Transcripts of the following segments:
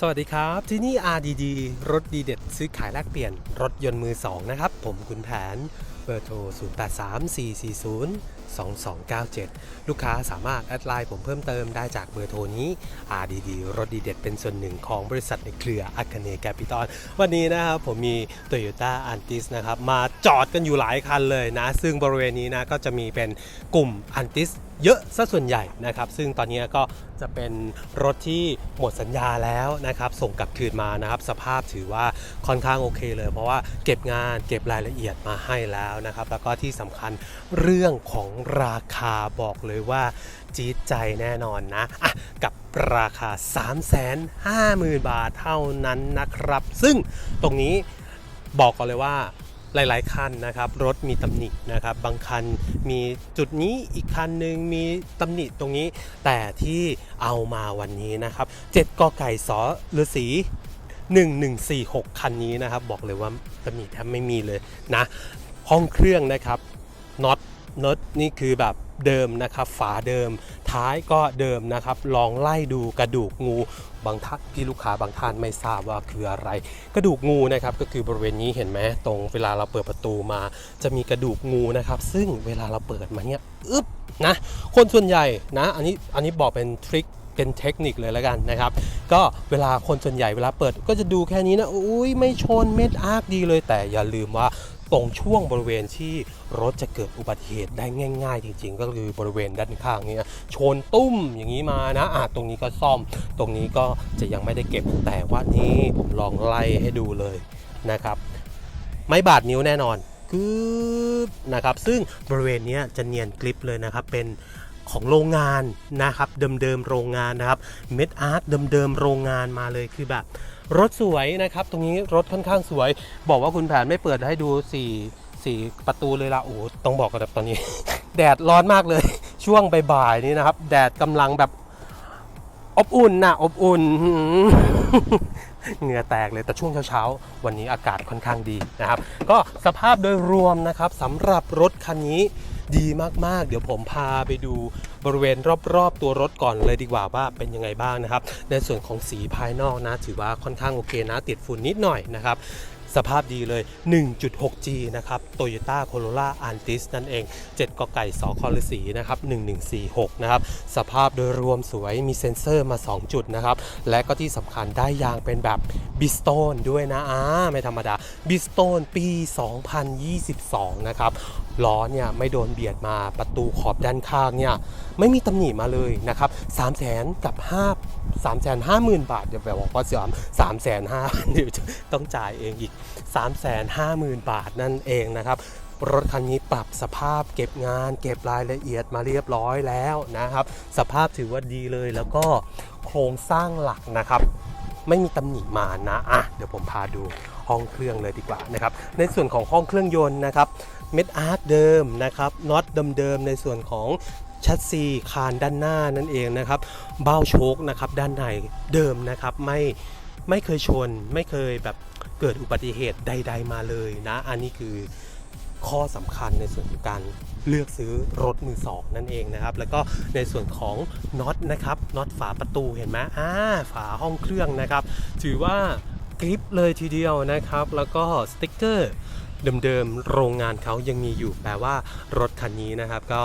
สวัสดีครับ ที่นี่ RDD รถดีเด็ด ซื้อขายแลกเปลี่ยนรถยนต์มือ 2 นะครับ ผมคุณแผนเบอร์โทร 2297 ลูกค้าสามารถแอดไลน์ผมเพิ่มเติมได้จากเบอร์โทรนี้ RDD รถดีเด็ดเป็นส่วนหนึ่งของบริษัทในเครืออัคเนแกปิตอลวันนี้นะครับผมมี Toyota a n t i s นะครับมาจอดกันอยู่หลายคันเลยนะ ซึ่งบริเวณนี้นะก็จะมีเป็นกลุ่ม a n t i s เยอะซะส่วนใหญ่นะครับ ซึ่งตอนนี้ก็จะเป็นรถที่หมดสัญญาแล้วนะครับ ส่งกลับคืนมานะครับ สภาพถือว่าค่อนข้างโอเคเลย เพราะว่าเก็บงานเก็บรายละเอียดมาให้แล้วนะครับ แล้วก็ที่สำคัญเรื่องของราคาบอกเลยว่าจี๊ดใจแน่นอนนะอะกับราคา 350,000 บาทเท่านั้นนะครับ ซึ่งตรงนี้บอกก่อนเลยว่าหลาย ๆ คันนะครับ รถมีตำหนินะครับ บางคันมีจุดนี้อีกคันหนึ่งมีตำหนิตรงนี้ แต่ที่เอามาวันนี้นะครับ 7กอไก่สอฤาษี1146 คันนี้นะครับ บอกเลยว่าตำหนิแทบไม่มีเลยนะ ห้องเครื่องนะครับน็อต น็อตนี่คือแบบเดิมนะครับ ฝาเดิม ท้ายก็เดิมนะครับ ลองไล่ดูกระดูกงูบางท่านที่ลูกค้าบางท่านไม่ทราบว่าคืออะไร กระดูกงูนะครับก็คือบริเวณนี้เห็นไหมตรงเวลาเราเปิดประตูมา จะมีกระดูกงูนะครับ ซึ่งเวลาเราเปิดมาเนี่ยอึ๊บนะคนส่วนใหญ่นะอันนี้อันนี้บอกเป็นทริคเป็นเทคนิคเลยแล้วกันนะครับ ก็เวลาคนส่วนใหญ่เวลาเปิดก็จะดูแค่นี้นะอุ้ยไม่ชนเม็ดอาร์คดีเลยแต่อย่าลืมว่า ตรงช่วงบริเวณที่รถจะเกิดอุบัติเหตุได้ง่าย ๆ จริง ๆ ก็คือบริเวณด้านข้างเนี่ยชนตุ้มอย่างนี้มานะอะตรงนี้ก็ซ่อม ตรงนี้ก็จะยังไม่ได้เก็บแต่ว่านี่ผมลองไล่ให้ดูเลยนะครับ ไม่บาดนิ้วแน่นอนคือนะครับ ซึ่งบริเวณนี้จะเนียนกริปเลยนะครับ เป็น ของโรงงานนะครับ เดิมๆโรงงานนะครับเม็ดอาร์ตเดิมๆโรงงานมาเลยคือแบบ รถสวยนะครับ ตรงนี้รถค่อนข้างสวย บอกว่าคุณแผนไม่เปิดให้ดูสี่สี่ประตูเลยละโอ้ต้องบอกกันแบบตอนนี้ แดดร้อนมากเลยช่วงบ่ายๆนี้นะครับ แดดกำลังแบบอบอุ่นนะอบอุ่นเหงื่อแตกเลยแต่ช่วงเช้าๆ วันนี้อากาศค่อนข้างดีนะครับ ก็สภาพโดยรวมนะครับสำหรับรถคันนี้ ดีมากๆ เดี๋ยวผมพาไปดูบริเวณรอบๆ ตัวรถก่อนเลยดีกว่าว่าเป็นยังไงบ้างนะครับ ในส่วนของสีภายนอกนะ ถือว่าค่อนข้างโอเคนะ ติดฝุ่นนิดหน่อยนะครับ สภาพดีเลย 1.6G นะครับ Toyota Corolla Altis นั่นเอง 7กไก่สคอลสีนะครับ 1146 นะครับ สภาพโดยรวมสวย มีเซ็นเซอร์มา 2 จุดนะครับ และก็ที่สำคัญได้ยางเป็นแบบบิสโตนด้วยนะอ่าไม่ธรรมดาบิสโตนปี 2022 นะครับล้อเนี่ยไม่โดนเบียดมาประตูขอบด้านข้างเนี่ยไม่มีตำหนิมาเลยนะครับ3 0 0แสนกับ5 3 5 0 0 0 0บาทเดี๋ยวแบบบอกว่าเสียสามแสนห้าเดี๋ยวต้องจ่ายเองอีก3 5 0 0 0 0 บาทนั่นเองนะครับรถคันนี้ปรับสภาพเก็บงาน เก็บรายละเอียดมาเรียบร้อยแล้วนะครับ สภาพถือว่าดีเลยแล้วก็โครงสร้างหลักนะครับ ไม่มีตำหนิมานะอะเดี๋ยวผมพาดูห้องเครื่องเลยดีกว่านะครับ ในส่วนของห้องเครื่องยนต์นะครับเม็ดอาร์คเดิมนะครับน็อตเดิมๆในส่วนของชัดซีคานด้านหน้านั่นเองนะครับ เบ้าโชคนะครับด้านในเดิมนะครับไม่ไม่เคยชนไม่เคยแบบ เกิดอุบัติเหตุใด ๆ มาเลยนะ อันนี้คือข้อสำคัญในส่วนของการเลือกซื้อรถมือสองนั่นเองนะครับ แล้วก็ในส่วนของน็อตนะครับน็อตฝาประตูเห็นไหมอ่าฝาห้องเครื่องนะครับ ถือว่ากริปเลยทีเดียวนะครับ แล้วก็สติ๊กเกอร์เดิมๆโรงงานเขายังมีอยู่แปลว่ารถคันนี้นะครับ ก็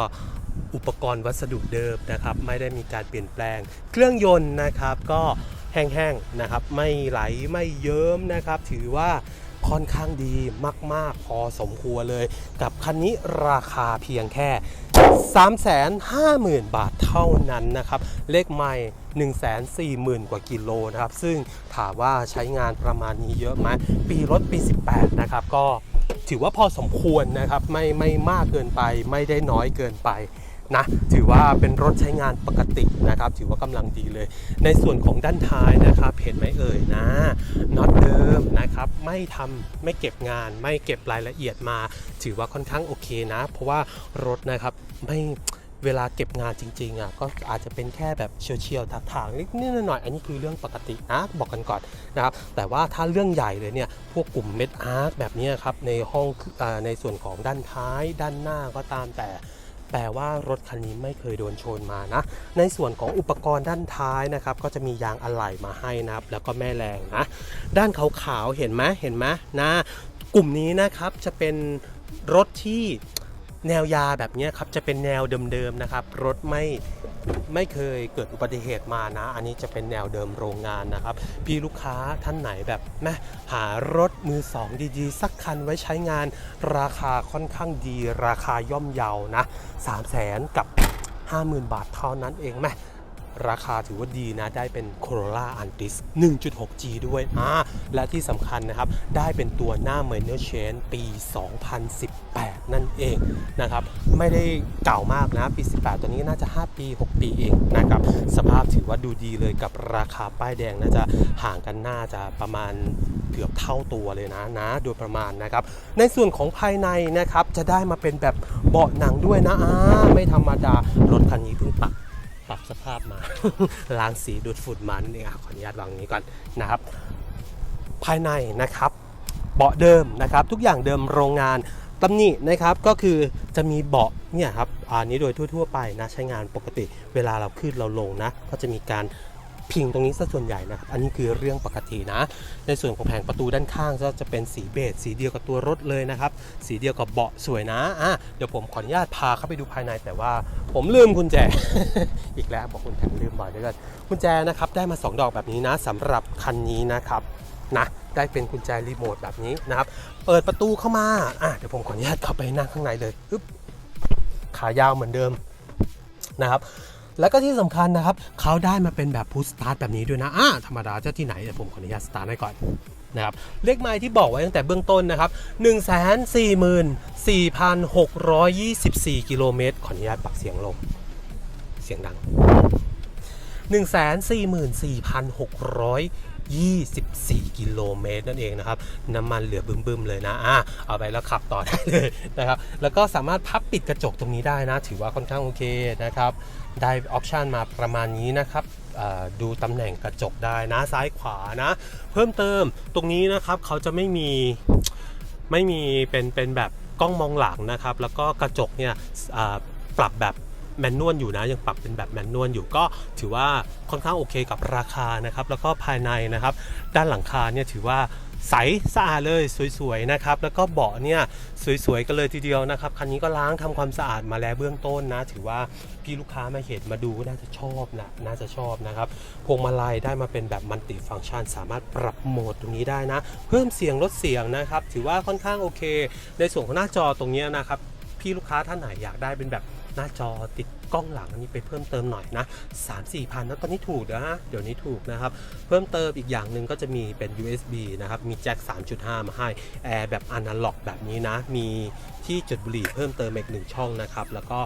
อุปกรณ์วัสดุเดิมนะครับ ไม่ได้มีการเปลี่ยนแปลง เครื่องยนต์นะครับก็ แห้งๆนะครับ ไม่ไหลไม่เยิ้มนะครับ ถือว่าค่อนข้างดีมาก ๆ พอสมควรเลย กับคันนี้ราคาเพียงแค่ 350,000 บาทเท่านั้นนะครับ เลขไม่140,000 กว่ากิโลนะครับ ซึ่งถามว่าใช้งานประมาณนี้เยอะไหมปีรถปี 18 นะครับ ก็ถือว่าพอสมควรนะครับ ไม่ไม่มากเกินไปไม่ได้น้อยเกินไป นะถือว่าเป็นรถใช้งานปกตินะครับ ถือว่ากำลังดีเลย ในส่วนของด้านท้ายนะครับเห็นไหมเอ่ยนะน็อตเดิมนะครับไม่ทำไม่เก็บงาน ไม่เก็บรายละเอียดมา ถือว่าค่อนข้างโอเคนะ เพราะว่ารถนะครับไม่เวลาเก็บงานจริงๆอะก็อาจจะเป็นแค่แบบเฉียวๆถากๆนิดๆหน่อยๆอันนี้คือเรื่องปกตินะบอกกันก่อนนะครับแต่ว่าถ้าเรื่องใหญ่เลยเนี่ยพวกกลุ่มเม็ดอาร์ตแบบนี้ครับในห้องอในส่วนของด้านท้ายด้านหน้าก็ตามแต่ แปลว่ารถคันนี้ไม่เคยโดนชนมานะ ในส่วนของอุปกรณ์ด้านท้ายนะครับ ก็จะมียางอะไหล่มาให้นะครับ แล้วก็แม่แรงนะ ด้านขาวๆเห็นไหมเห็นไหมนะ กลุ่มนี้นะครับจะเป็นรถที่แนวยาแบบนี้ครับจะเป็นแนวเดิมๆนะครับ รถไม่ ไม่เคยเกิดอุบัติเหตุมานะ อันนี้จะเป็นแนวเดิมโรงงานนะครับ พี่ลูกค้าท่านไหนแบบแม่หารถมือสองดีๆ สักคันไว้ใช้งานราคาค่อนข้างดี ราคาย่อมเยานะ 3 0 0แสนกับ 50,000 บาทเท่านั้นเองแม่ ราคาถือว่าดีนะ ได้เป็น Corolla Altis 1.6G ด้วยอ่าและที่สำคัญนะครับ ได้เป็นตัวหน้า Minor Change ปี 2018 นั่นเองนะครับ ไม่ได้เก่ามากนะ ปี 18 ตัวนี้น่าจะ 5 ปี 6 ปีเองนะครับ สภาพถือว่าดูดีเลยกับราคาป้ายแดงน่าจะห่างกันน่าจะประมาณเกือบเท่าตัวเลยนะนะ โดยประมาณนะครับ ในส่วนของภายในนะครับ จะได้มาเป็นแบบเบาะหนังด้วยนะอ่าไม่ธรรมดารถคันนี้เพิ่งปรับ ปรับสภาพมา ล้างสีดูดฝุ่นมานั่นเองอะขออนุญาตวางอย่างนี้ก่อนนะครับ ภายในนะครับเบาะเดิมนะครับ ทุกอย่างเดิมโรงงานตำหนินะครับก็คือจะมีเบาะเนี่ยครับอันนี้โดยทั่ว ๆ ไปนะใช้งานปกติเวลาเราขึ้นเราลงนะ ก็จะมีการ พิงตรงนี้ซะส่วนใหญ่นะครับ อันนี้คือเรื่องปกตินะ ในส่วนของแผงประตูด้านข้างก็จะเป็นสีเบจสีเดียวกับตัวรถเลยนะครับ สีเดียวกับเบาะสวยนะอะเดี๋ยวผมขออนุญาตพาเข้าไปดูภายในแต่ว่าผมลืมกุญแจ อีกแล้วบอกคุณแทนลืมบ่อยด้วยกันกุญแจนะครับได้มา 2 ดอกแบบนี้นะสำหรับคันนี้นะครับนะได้เป็นกุญแจรีโมทแบบนี้นะครับ เปิดประตูเข้ามาอะเดี๋ยวผมขออนุญาตเข้าไปนั่งข้างในเลยอึ๊บขายาวเหมือนเดิมนะครับ แล้วก็ที่สำคัญนะครับเขาได้มาเป็นแบบพุชสตาร์ทแบบนี้ด้วยนะอ่าธรรมดาจะที่ไหนเดี๋ยวผมขออนุญาตสตาร์ทให้ก่อนนะครับเลขไม้ที่บอกไว้ตั้งแต่เบื้องต้นนะครับ 144,624 กิโลเมตรขออนุญาตปรับเสียงลง เสียงดัง 24 กิโลเมตรนั่นเองนะครับ น้ำมันเหลือบึ้มๆเลยนะอะเอาไปแล้วขับต่อได้เลยนะครับ แล้วก็สามารถพับปิดกระจกตรงนี้ได้นะ ถือว่าค่อนข้างโอเคนะครับ ได้ออปชันมาประมาณนี้นะครับดูตำแหน่งกระจกได้นะซ้ายขวานะ เพิ่มเติมตรงนี้นะครับเขาจะไม่มีไม่มีเป็นเป็นแบบกล้องมองหลังนะครับ แล้วก็กระจกเนี่ยปรับแบบ แมนนวลอยู่นะยังปรับเป็นแบบแมนนวลอยู่ก็ถือว่าค่อนข้างโอเคกับราคานะครับแล้วก็ภายในนะครับ ด้านหลังคาเนี่ยถือว่าใสสะอาดเลยสวยๆนะครับแล้วก็เบาะเนี่ยสวยๆกันเลยทีเดียวนะครับคันนี้ก็ล้างทำความสะอาดมาแล้วเบื้องต้นนะ ถือว่าพี่ลูกค้ามาเห็นมาดูก็น่าจะชอบนะน่าจะชอบนะครับพวงมาลัยได้มาเป็นแบบมัลติฟังก์ชัน สามารถปรับโหมดตรงนี้ได้นะ เพิ่มเสียงลดเสียงนะครับ ถือว่าค่อนข้างโอเค ในส่วนของหน้าจอตรงเนี้ยนะครับพี่ลูกค้าท่านไหนอยากได้เป็นแบบ หน้าจอติดกล้องหลังนี้ไปเพิ่มเติมหน่อยนะ3 4พันนะตอนนี้ถูกนะ เดี๋ยวนี้ถูกนะครับ เพิ่มเติมอีกอย่างหนึ่งก็จะมีเป็น USB นะครับ มีแจ็ค 3.5 มาให้ แอร์แบบอนาล็อกแบบนี้นะ มีที่จุดบุหรี่เพิ่มเติมอีกหนึ่งช่องนะครับ แล้วก็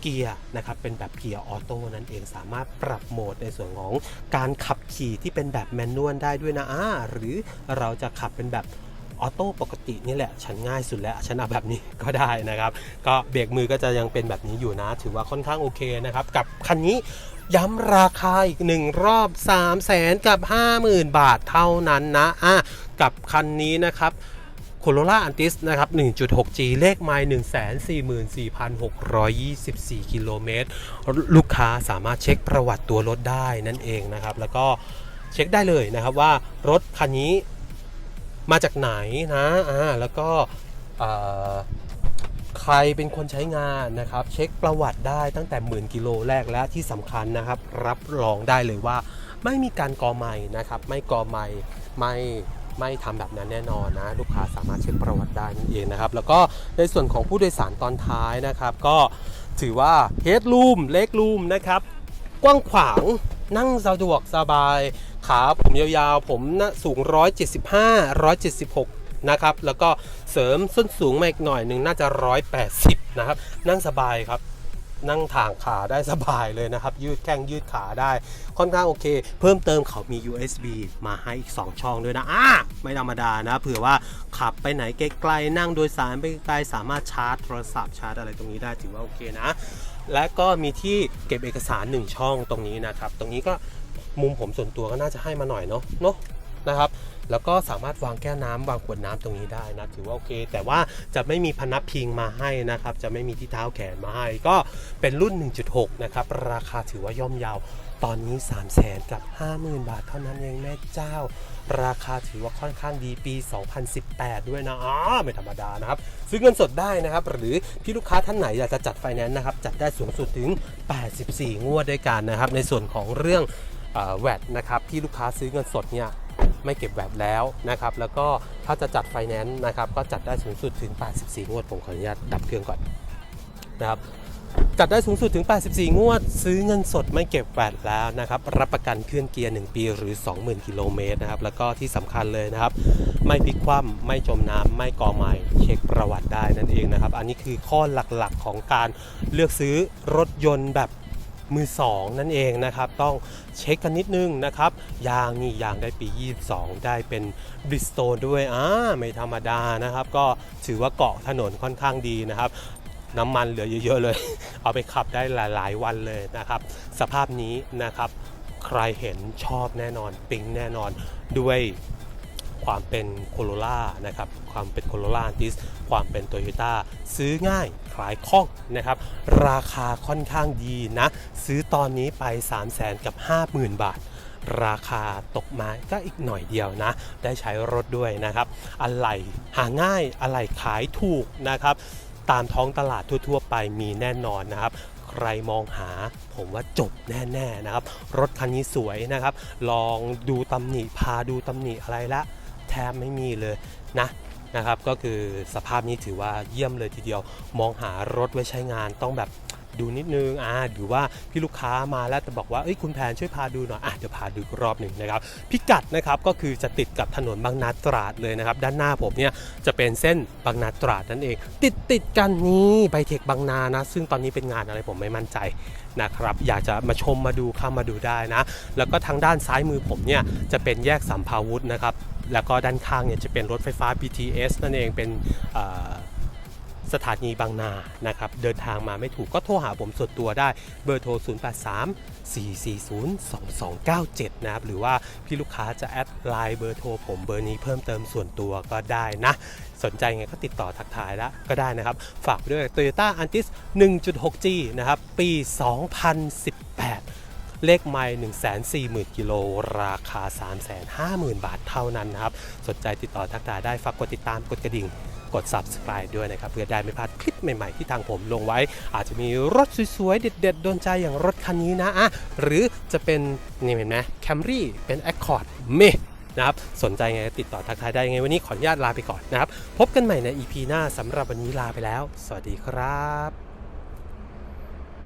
เกียร์นะครับเป็นแบบเกียร์ออโต้นั่นเองสามารถปรับโหมดในส่วนของการขับขี่ที่เป็นแบบแมนนวลได้ด้วยนะอ่าหรือเราจะขับเป็นแบบ ออโต้ปกตินี่แหละฉันง่ายสุดแล้วฉันเอาแบบนี้ก็ได้นะครับ ก็เบรกมือก็จะยังเป็นแบบนี้อยู่นะ ถือว่าค่อนข้างโอเคนะครับ กับคันนี้ย้ำราคาอีกหนึ่งรอบ 3 0 0แสนกับ 50,000 บาทเท่านั้นนะอะกับคันนี้นะครับ Corolla Altis นะครับ 1.6G เลขไมล์144,624 กิโลเมตร ลูกค้าสามารถเช็คประวัติตัวรถได้นั่นเองนะครับ แล้วก็เช็คได้เลยนะครับว่ารถคันนี้ มาจากไหนนะอ่าแล้วก็ใครเป็นคนใช้งานนะครับ เช็คประวัติได้ตั้งแต่หมื่นกิโลแรกและที่สำคัญนะครับ รับรองได้เลยว่า ไม่มีการกอไม้นะครับ ไม่กอไม้ไม่ไม่ทำแบบนั้นแน่นอนนะ ลูกค้าสามารถเช็คประวัติได้นั่นเองนะครับ แล้วก็ในส่วนของผู้โดยสารตอนท้ายนะครับ ก็ถือว่าเฮดรูมเล็กรูมนะครับ กว้างขวางนั่งสะดวกสบาย ขาผมยาวๆ ผมนะสูง 175 176 นะครับ แล้วก็เสริมส้นสูงมาอีกหน่อยหนึ่งน่าจะ 180 นะครับ นั่งสบายครับ นั่งถ่างขาได้สบายเลยนะครับ ยืดแข้งยืดขาได้ ค่อนข้างโอเค เพิ่มเติมเขามี USB มาให้อีก 2 ช่องด้วยนะอ่าไม่ธรรมดานะเผื่อว่าขับไปไหนไกลๆนั่งโดยสารไปไกลสามารถชาร์จโทรศัพท์ชาร์จอะไรตรงนี้ได้ถือว่าโอเคนะ และก็มีที่เก็บเอกสาร 1 ช่องตรงนี้นะครับ ตรงนี้ก็มุมผมส่วนตัวก็น่าจะให้มาหน่อยเนาะเนาะนะครับแล้วก็สามารถวางแก้วน้ำวางขวดน้ำตรงนี้ได้นะถือว่าโอเค แต่ว่าจะไม่มีพนักพิงมาให้นะครับ จะไม่มีที่เท้าแขนมาให้ ก็เป็นรุ่น 1.6 นะครับ ราคาถือว่าย่อมเยาว ตอนนี้ 3 0 0แสนกับ 50,000 บาทเท่านั้นเองแม่เจ้า ราคาถือว่าค่อนข้างดีปี 2018 ด้วยนะอ๋อไม่ธรรมดานะครับซื้อเงินสดได้นะครับ หรือพี่ลูกค้าท่านไหนอยากจะจัดไฟแนนซ์นะครับ จัดได้สูงสุดถึง 84 งวดด้วยกันนะครับ ในส่วนของเรื่องแวดนะครับที่ลูกค้าซื้อเงินสดเนี่ยไม่เก็บแวดแล้วนะครับ แล้วก็ถ้าจะจัดไฟแนนซ์นะครับ ก็จัดได้สูงสุดถึง 84 งวดผมขออนุญาตดับเครื่องก่อนนะครับ จัดได้สูงสุดถึง 84 งวด ซื้อเงินสดไม่เก็บแวดแล้วนะครับ รับประกันเครื่องเกียร์ 1 ปีหรือ 20,000 กิโลเมตรนะครับ แล้วก็ที่สำคัญเลยนะครับ ไม่พลิกคว่ำไม่จมน้ำไม่ก่อไม้เช็คประวัติได้นั่นเองนะครับ อันนี้คือข้อหลักๆของการเลือกซื้อรถยนต์แบบมือสองนั่นเองนะครับ ต้องเช็คกันนิดนึงนะครับ ยางนี่ยางได้ปี 22 ได้เป็นบริสโตด้วยอ่าไม่ธรรมดานะครับ ก็ถือว่าเกาะถนนค่อนข้างดีนะครับ น้ำมันเหลือเยอะๆเลย เอาไปขับได้หลายๆวันเลยนะครับ สภาพนี้นะครับใครเห็นชอบแน่นอนปิ๊งแน่นอนด้วยความเป็นโคโรล่านะครับความเป็นโคโรล่าติสความเป็นโตโยต้าซื้อง่ายขายคล่องนะครับ ราคาค่อนข้างดีนะ ซื้อตอนนี้ไป 3 0 0แสนกับ 50,000 บาท ราคาตกมาก็อีกหน่อยเดียวนะ ได้ใช้รถด้วยนะครับ อะไหล่หาง่ายอะไหล่ขายถูกนะครับ ตามท้องตลาดทั่ว ๆ ไปมีแน่นอนนะครับ ใครมองหาผมว่าจบแน่ ๆนะครับ รถคันนี้สวยนะครับ ลองดูตำหนิพาดูตำหนิอะไรละแทบไม่มีเลยนะนะครับ ก็คือสภาพนี้ถือว่าเยี่ยมเลยทีเดียว มองหารถไว้ใช้งานต้องแบบ ดูนิดนึงอ่าหรือว่าพี่ลูกค้ามาแล้วแต่บอกว่าเอ้ยคุณแพนช่วยพาดูหน่อยอะเดี๋ยวพาดูรอบหนึ่งนะครับพิกัดนะครับก็คือจะติดกับถนนบางนาตราดเลยนะครับด้านหน้าผมเนี่ยจะเป็นเส้นบางนาตราดนั่นเอง ติดติดกันนี้ไบเทคบางนานะ ซึ่งตอนนี้เป็นงานอะไรผมไม่มั่นใจนะครับอยากจะมาชมมาดูเข้ามาดูได้นะ แล้วก็ทางด้านซ้ายมือผมเนี่ยจะเป็นแยกสัมภาวุธนะครับแล้วก็ด้านข้างเนี่ยจะเป็นรถไฟฟ้า BTS นั่นเองเป็น สถานีบางนานะครับเดินทางมาไม่ถูกก็โทรหาผมส่วนตัวได้เบอร์โทร 083 440 2297 นะครับ หรือว่าพี่ลูกค้าจะแอดไลน์เบอร์โทรผมเบอร์นี้เพิ่มเติมส่วนตัวก็ได้นะ สนใจไงก็ติดต่อทักทายแล้วก็ได้นะครับ ฝากด้วย Toyota Antis 1.6G นะครับ ปี 2018เลขไมล์140,000 กิโล ราคา 350,000 บาทเท่านั้นนะครับ สนใจติดต่อทักทายได้ ฝากกดติดตาม กดกระดิ่ง กด subscribe ด้วยนะครับ เพื่อได้ไม่พลาดคลิปใหม่ ๆ ที่ทางผมลงไว้ อาจจะมีรถสวยๆ เด็ดๆ โดนใจอย่างรถคันนี้นะอะหรือจะเป็น นี่เห็นไหมแคมรี่เป็น Accord เมนะครับสนใจไงติดต่อทักทายได้ไงวันนี้ขออนุญาตลาไปก่อนนะครับ พบกันใหม่ใน EP หน้าสำหรับวันนี้ลาไปแล้ว สวัสดีครับ